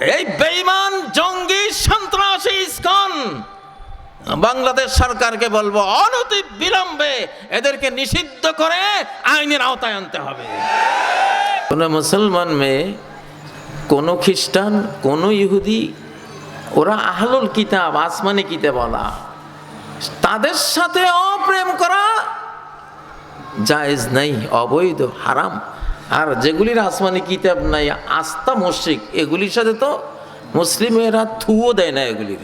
এই বেইমান জঙ্গি সন্ত্রাসী ইস্কন। বাংলাদেশ সরকারকে বলব, অনতি বিলম্বে এদেরকে নিষিদ্ধ করে আইনের আওতায় আনতে হবে। কোনো মুসলমান মেয়ে, কোনো খ্রিস্টান, কোনো ইহুদি, ওরা আহলুল কিতাব, আসমানি কিতাবলা তাদের সাথে অপ্রেম করা জায়েজ নাই, অবৈধ, হারাম। আর যেগুলির আসমানি কিতাব নাই, আস্থা মস্যিক এগুলির সাথে তো মুসলিমেরা থুও দেয় না এগুলির।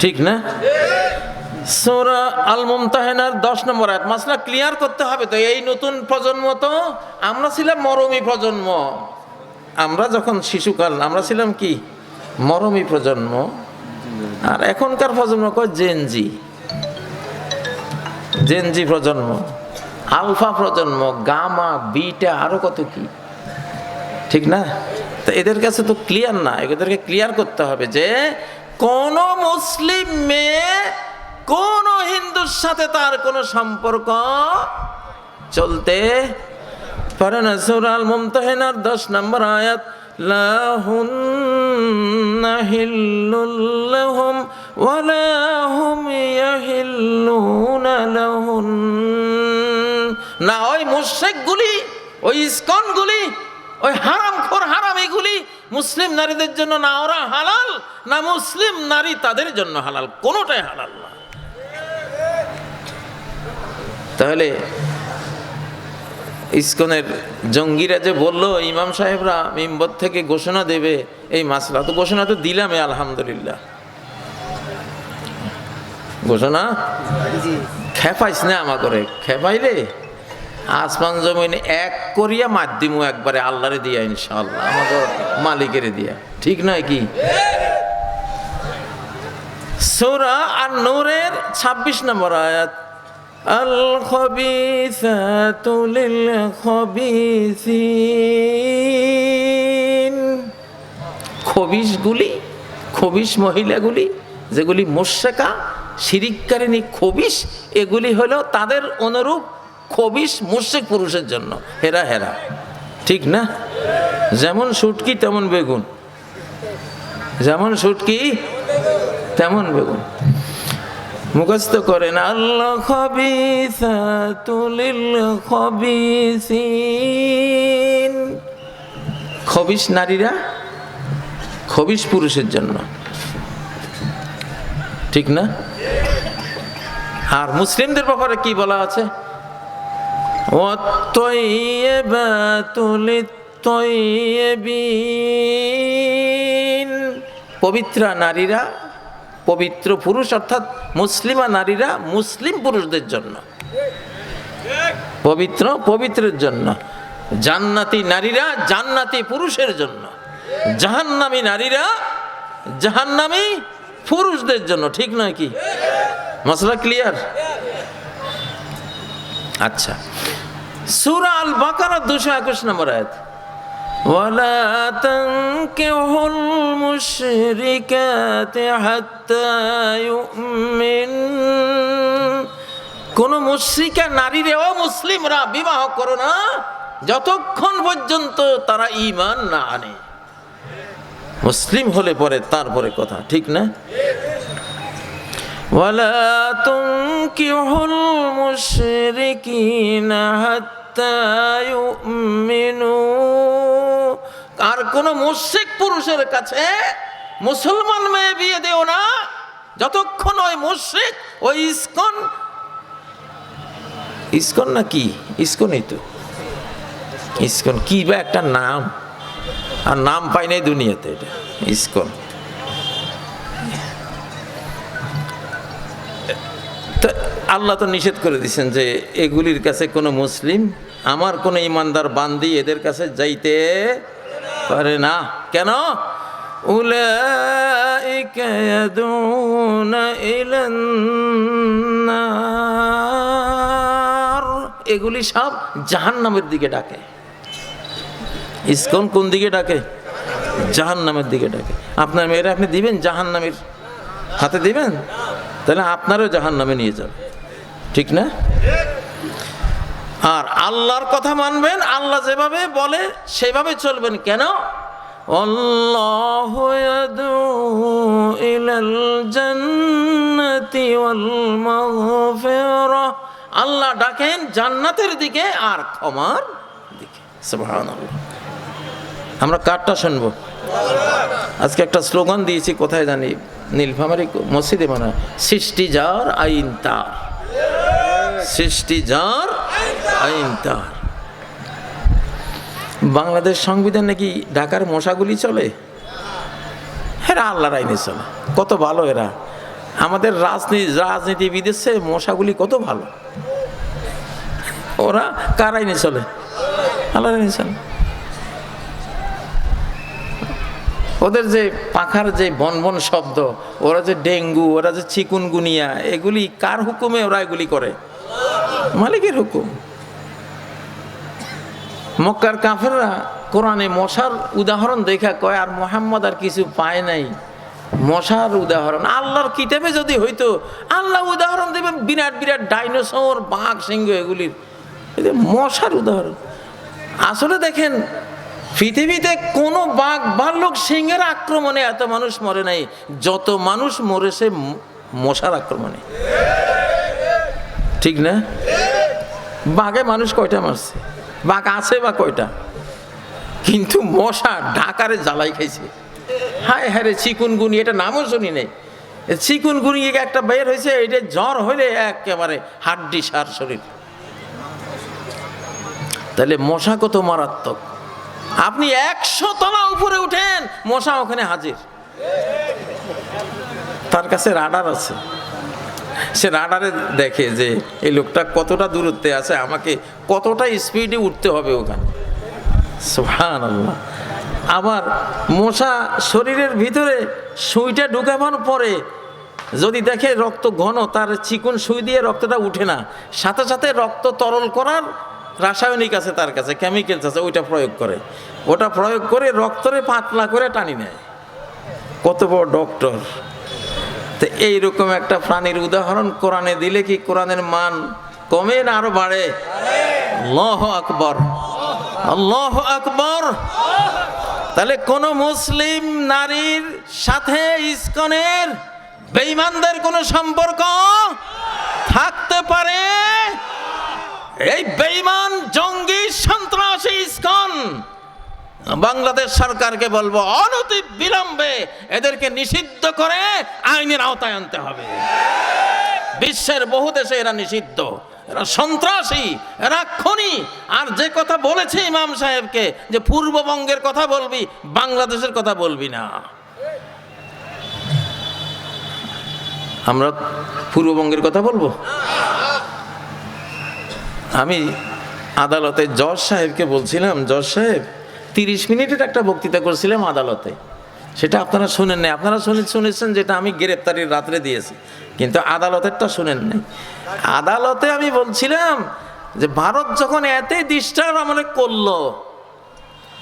ঠিক না? সোরা আল মুমতাহেনার দশ নম্বর আয়াত, মাসলা ক্লিয়ার করতে হবে তো, এই নতুন প্রজন্ম তো, আমরা ছিলাম মরমী প্রজন্ম। আমরা যখন শিশুকাল, আমরা ছিলাম কি? মরমী প্রজন্ম। আর এখনকার প্রজন্ম কয় জেনজি জেনজি প্রজন্ম। আলফা প্রজন্ম, গামা, বিটা, আরও কত কি? ঠিক না? তো এদের কাছে তো ক্লিয়ার না। এদেরকে ক্লিয়ার করতে হবে যে, কোন মুসলিম মেয়ে, কোন হিন্দুর সাথে তার কোনো সম্পর্ক চলতে পারে না। সুরাল মুমতাহিনার দশ নম্বর আয়াত, লাহুন্না ওয়ালা হুম ইয়াহিল্লুনা না ওই মুশরিকগুলি ওই ইসকনগুলি ওই হারাম খোর হারাম এগুলি মুসলিম নারীদের জন্য না ওরা হালাল না মুসলিম নারী তাদের জন্য হালাল কোনোটাই হালাল না। তাহলে ইস্কনের জঙ্গিরা যে বলল ইমাম সাহেবরা মিম্বর থেকে ঘোষণা দেবে এই মাসলা তো ঘোষণা তো দিলামই আলহামদুলিল্লাহ। ঘোষণা? খেপাইস না আমা করে খেপাইলে? আসমান জমিন এক করিয়া মাধ্যম একবারে আল্লাহরে দিয়া, ইনশাআল্লাহ। আমাকে মালিকের দিয়া। ঠিক নয় কি? সোরা আর নূরের ছাব্বিশ নম্বর আয়াত লিল খবিসিন খবিসগুলি খবিস মহিলাগুলি, যেগুলি মোশেকা শিরিককারিনী খবিস এগুলি হলো তাদের অনুরূপ খবিস মুশেক পুরুষের জন্য। হেরা হেরা। ঠিক না? যেমন সুটকি তেমন বেগুন। যেমন সুটকি তেমন বেগুন। মুখস্থ করেন, আল্লাহ খবিসাতুলিল খবিসিন। খবিস নারীরা খবিস পুরুষের জন্য। ঠিক না? আর মুসলিমদের ব্যাপারে কি বলা আছে? والطيبات للطيبين পবিত্রা নারীরা পবিত্র পুরুষ অর্থাৎ মুসলিমা নারীরা মুসলিম পুরুষদের জন্য পবিত্র পবিত্রের জন্য জান্নাতি নারীরা জান্নাতি পুরুষের জন্য জাহান্নামী নারীরা জাহান্নামী পুরুষদের জন্য ঠিক নয় কি মশলা ক্লিয়ার আচ্ছা সুরা আল বাকারা দুশো একুশ নম্বর আয়াত ولا تنكحوا المشركات حتى يؤمن কোন মুশ্রিকা নারীরেও মুসলিমরা বিবাহ করো না যতক্ষণ পর্যন্ত তারা ঈমান না আনে মুসলিম হলে পরে তারপরে কথা ঠিক না ولا تنكحوا المشركين حتى يؤمنوا আর কোন মুশরিক পুরুষের কাছে মুসলমান মেয়ে বিয়ে দেও না যতক্ষণ ওই মুশরিক ওই ইসকন ইসকন না কি ইসকনই তো ইসকন কি বা একটা নাম আর নাম পাই নাই দুনিয়াতে এটা ইসকন তা আল্লাহ তো নিষেধ করে দিয়েছেন যে এগুলির কাছে কোনো মুসলিম, আমার কোনো ইমানদার বান্দি এদের কাছে যাইতে পারে না। কেন। এগুলি সব জাহান্নামের দিকে ডাকে। ইসকন কোন দিকে ডাকে? জাহান্নামের দিকে ডাকে। আপনার মেয়েরা আপনি দিবেন জাহান্নামের হাতে দিবেন? তাহলে আপনারও জাহান নামে নিয়ে যাবে ঠিক না আর আল্লাহর কথা মানবেন আল্লাহ যেভাবে বলে সেভাবে চলবেন কেন والله يدعو إلى الجنة والمغفرة আল্লাহ ডাকেন জান্নাতের দিকে আর ক্ষমার দিকে সুবহানাল্লাহ আমরা কারটা শুনবো আজকে একটা স্লোগান দিয়েছি, কোথায় জানি, নীলফামারি মসজিদে মানে সৃষ্টি যার, আইন তার। সৃষ্টি যার, আইন তার। বাংলাদেশ সংবিধান নাকি ঢাকার মশাগুলি চলে? এরা আল্লাহর আইনে চলে। কত ভালো এরা। আমাদের রাজনীতি রাজনীতিবিদের চেয়ে মশাগুলি কত ভালো। ওরা কার আইনে চলে? আল্লাহর আইনে চলে। ওদের যে পাখার যে বনবন শব্দ, ওরা যে ডেঙ্গু, ওরা যে চিকুনগুনিয়া, এগুলি কার হুকুমে ওরা এগুলি করে? মালিকের হুকুম। মক্কার কাফেররা কোরআনে মশার উদাহরণ দেখা কয়, আর মোহাম্মদ আর কিছু পায় নাই। মশার উদাহরণ। আল্লাহর কিতাবে যদি হইতো, আল্লাহ উদাহরণ দেবে বিরাট বিরাট ডাইনোসর, বাঘ, সিংহ এগুলির। মশার উদাহরণ। আসলে দেখেন পৃথিবীতে কোনো বাঘ ভাল্লুক সিংহের আক্রমণে এত মানুষ মরে নাই, যত মানুষ মরেছে মশার আক্রমণে। ঠিক না? বাঘে মানুষ কয়টা মারছে? বাঘ আছে বা কয়টা? কিন্তু মশা ঢাকারে জ্বালাই খাইছে। হায় হ্যাঁ রে, চিকুনগুনি, এটা নামও শুনি নেই। চিকুনগুনি একটা বের হয়েছে এটা জ্বর হইলে একেবারে হাড্ডি সার শরীর। তাহলে মশা কত মারাত্মক? আপনি একশো তলা উপরে উঠেন, মশা ওখানে হাজির। তার কাছে রাডার আছে। সে রাডারে দেখে যে এই লোকটা কতটা দূরত্বে আছে, আমাকে কতটা স্পিডে উঠতে হবে ওখানে। আল্লাহ আবার মশা শরীরের ভিতরে সুইটা ঢুকাবার পরে যদি দেখে রক্ত ঘন, তার চিকন সুই দিয়ে রক্তটা উঠে না। সাথে সাথে রক্ত তরল করার রাসায়নিক আছে তার কাছে কেমিক্যালস আছে, ওইটা প্রয়োগ করে। ওটা প্রয়োগ করে রক্তরে পাতলা করে টানি নেয়। কত বড় ডক্টর তো এইরকম একটা প্রাণীর উদাহরণ কোরআনে দিলে কি কোরআনের মান কমে না আরও বাড়ে? আল্লাহ আকবর। আল্লাহ আকবর। তাহলে কোন মুসলিম নারীর সাথে ইস্কনের বেঈমানদের কোনো সম্পর্ক থাকতে পারে? এই বেঈমান জঙ্গি সন্ত্রাসী ইসকন, বাংলাদেশ সরকারকে বলব অনতি বিলম্বে এদেরকে নিষিদ্ধ করে আইনের আওতায় আনতে হবে। বিশ্বের বহু দেশে এরা নিষিদ্ধ, এরা সন্ত্রাসী, এরা খনি। আর যে কথা বলেছে ইমাম সাহেবকে, যে পূর্ববঙ্গের কথা বলবি, বাংলাদেশের কথা বলবি না। আমরা পূর্ববঙ্গের কথা বলব? আমি আদালতে জজ সাহেবকে বলছিলাম, জজ সাহেব, তিরিশ মিনিটের একটা বক্তৃতা করছিলাম আদালতে। সেটা আপনারা শুনেন নাই। আপনারা শুনে শুনেছেন যেটা আমি গ্রেপ্তারির রাত্রে দিয়েছি, কিন্তু আদালতেরটা শুনেন নাই। আদালতে আমি বলছিলাম যে ভারত যখন এতে ডিস্টার্ব আমাদের করল,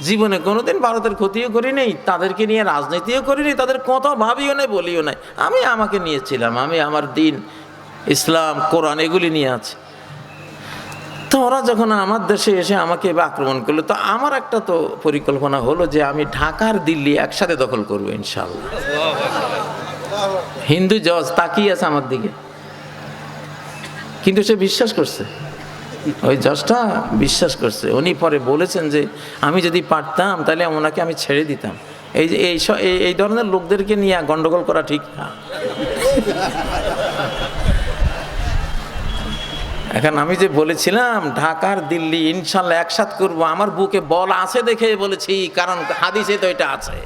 জীবনে কোনোদিন ভারতের ক্ষতিও করি নেই, তাদেরকে নিয়ে রাজনীতিও করি নেই, তাদের কথা ভাবিও নাই, বলিও নাই। আমি আমাকে নিয়েছিলাম, আমি আমার দিন ইসলাম, কোরআন এগুলি নিয়ে আছি। তো ওরা যখন আমার দেশে এসে আমাকে এবার আক্রমণ করল, তো আমার একটা তো পরিকল্পনা হলো যে আমি ঢাকার দিল্লি একসাথে দখল করব ইনশাল্লাহ হিন্দু জজ তাকিয়ে আছে আমার দিকে। কিন্তু সে বিশ্বাস করছে। ওই জজটা বিশ্বাস করছে। উনি পরে বলেছেন যে আমি যদি পারতাম, তাহলে ওনাকে আমি ছেড়ে দিতাম। এই যে এই এই- ধরনের লোকদেরকে নিয়ে গন্ডগোল করা ঠিক না। এখন আমি যে বলেছিলাম ঢাকার দিল্লি, ইনশাল্লাহ একসাথ করব, আমার বুকে বল আছে দেখে বলেছি, কারণ হাদিসে তো এটা আছে।